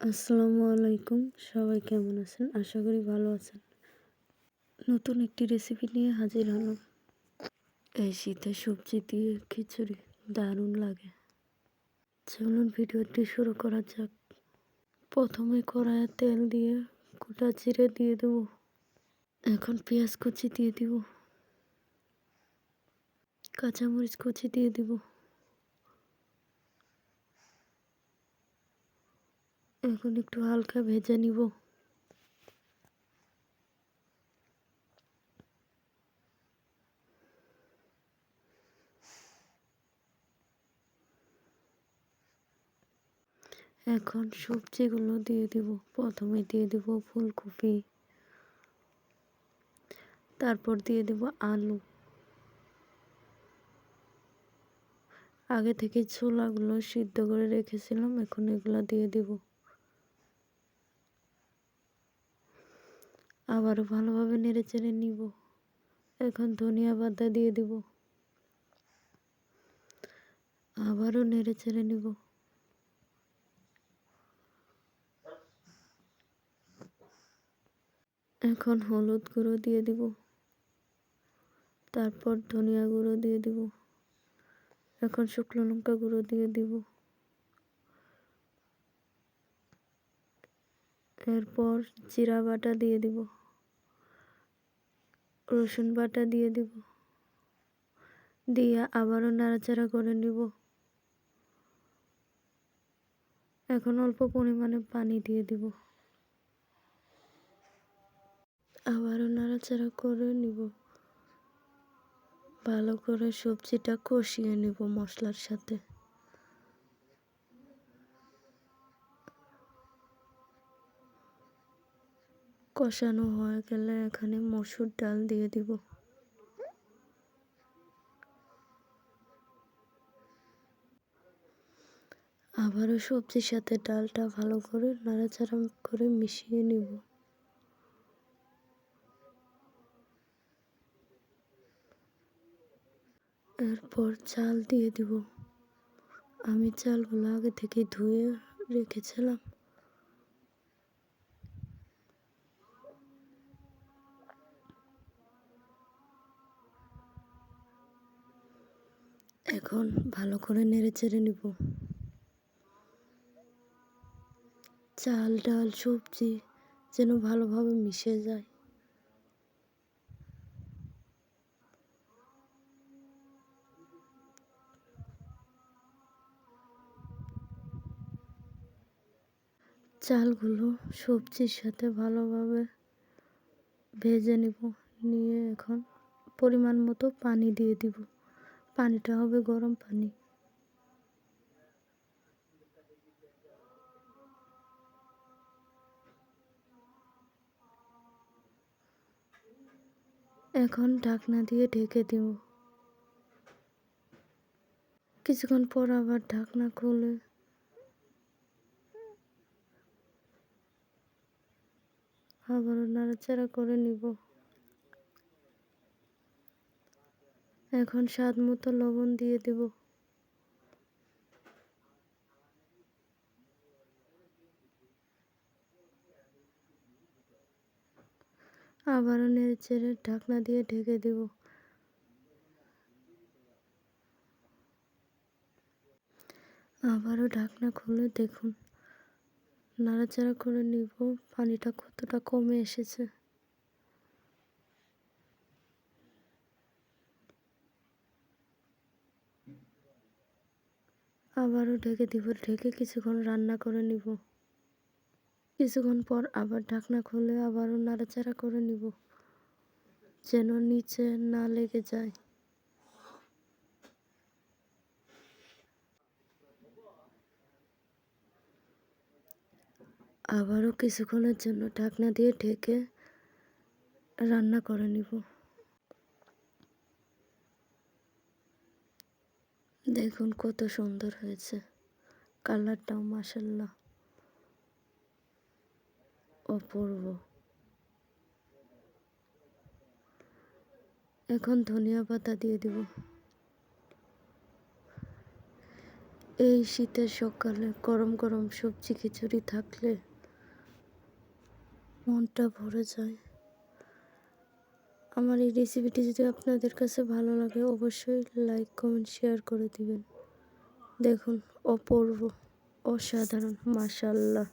আসসালামু আলাইকুম, সবাই কেমন আছেন? আশা করি ভালো আছেন। নতুন একটি রেসিপি নিয়ে হাজির হলাম। এই শীতে সবজি দিয়ে খিচুড়ি দারুণ লাগে। চলুন ভিডিওটি শুরু করা যাক। প্রথমে কড়াইয়ে তেল দিয়ে গোটা জিরে দিয়ে দেব। এখন পেঁয়াজ কুচি দিয়ে দিব। কাঁচামরিচ কুচি দিয়ে দিব। এখন একটু হালকা ভেজে নিব। এখন সবজিগুলো দিয়ে দিব। প্রথমে দিয়ে দিব ফুলকপি। তারপর দিয়ে দেব আলু। আগে থেকে ছোলাগুলো সিদ্ধ করে রেখেছিলাম, এখন এগুলো দিয়ে দিব। আবারও ভালোভাবে নেড়ে চেড়ে নিব। এখন ধনিয়া পাতা দিয়ে দিব। আবারও নেড়ে চেড়ে নিব। এখন হলুদ গুঁড়ো দিয়ে দিব। তারপর ধনিয়া গুঁড়ো দিয়ে দিব। এখন শুকনো লঙ্কা গুঁড়ো দিয়ে দিব। এরপর জিরা বাটা দিয়ে দিব। রসুন বাটা দিয়ে দিব। দিয়ে আবারও নাড়াচাড়া করে নিব। এখন অল্প পরিমাণে পানি দিয়ে দিব। আবারও নাড়াচাড়া করে নিব। ভালো করে সবজিটা কষিয়ে নিব মশলার সাথে। কষানো হয়ে, গেলে এখানে মসুর ডাল দিয়ে দিব। আবারও সবজির সাথে ডালটা ভালো করে নাড়াচাড়া করে মিশিয়ে নিব। এরপর চাল দিয়ে দিব। আমি চালগুলো আগে থেকে ধুয়ে রেখেছিলাম। এখন ভালো করে নেড়ে চেড়ে নিব। চাল, ডাল, সবজি যেন ভালোভাবে মিশে যায়। চালগুলো সবজির সাথে ভালোভাবে ভেজে নিব। নিয়ে এখন পরিমাণ মতো পানি দিয়ে দিব। পানিটা হবে গরম পানি। এখন ঢাকনা দিয়ে ঢেকে দিব। কিছুক্ষণ পর আবার ঢাকনা খুলে। আবারও নাড়াচাড়া করে নিব। এখন স্বাদ মতো লবণ দিয়ে দেব। আবারও নেড়ে চেড়ে ঢাকনা দিয়ে ঢেকে দেব। আবারও ঢাকনা খুলে দেখুন। নাড়াচাড়া করে নিব। পানিটা কতটা কমে এসেছে। আবারও ঢেকে দিব, ঢেকে কিছুক্ষণ রান্না করে নিব। কিছুক্ষণ পর আবার ঢাকনা খুলে আবারও নাড়াচাড়া করে নিব, যেন নিচে না লেগে যায়। আবারও কিছুক্ষণের জন্য ঢাকনা দিয়ে ঢেকে রান্না করে নিব। দেখুন কত সুন্দর হয়েছে। কালারটাও মাসাল্লাহ অপূর্ব। এখন ধনিয়া পাতা দিয়ে দিব। এই শীতের সকালে গরম গরম সবজি খিচুড়ি থাকলে মনটা ভরে যায়। আমার এই রেসিপিটি যদি আপনাদের কাছে ভালো লাগে, অবশ্যই লাইক কমেন্ট শেয়ার করে দিবেন। দেখুন, অপূর্ব, অসাধারণ মাশাল্লাহ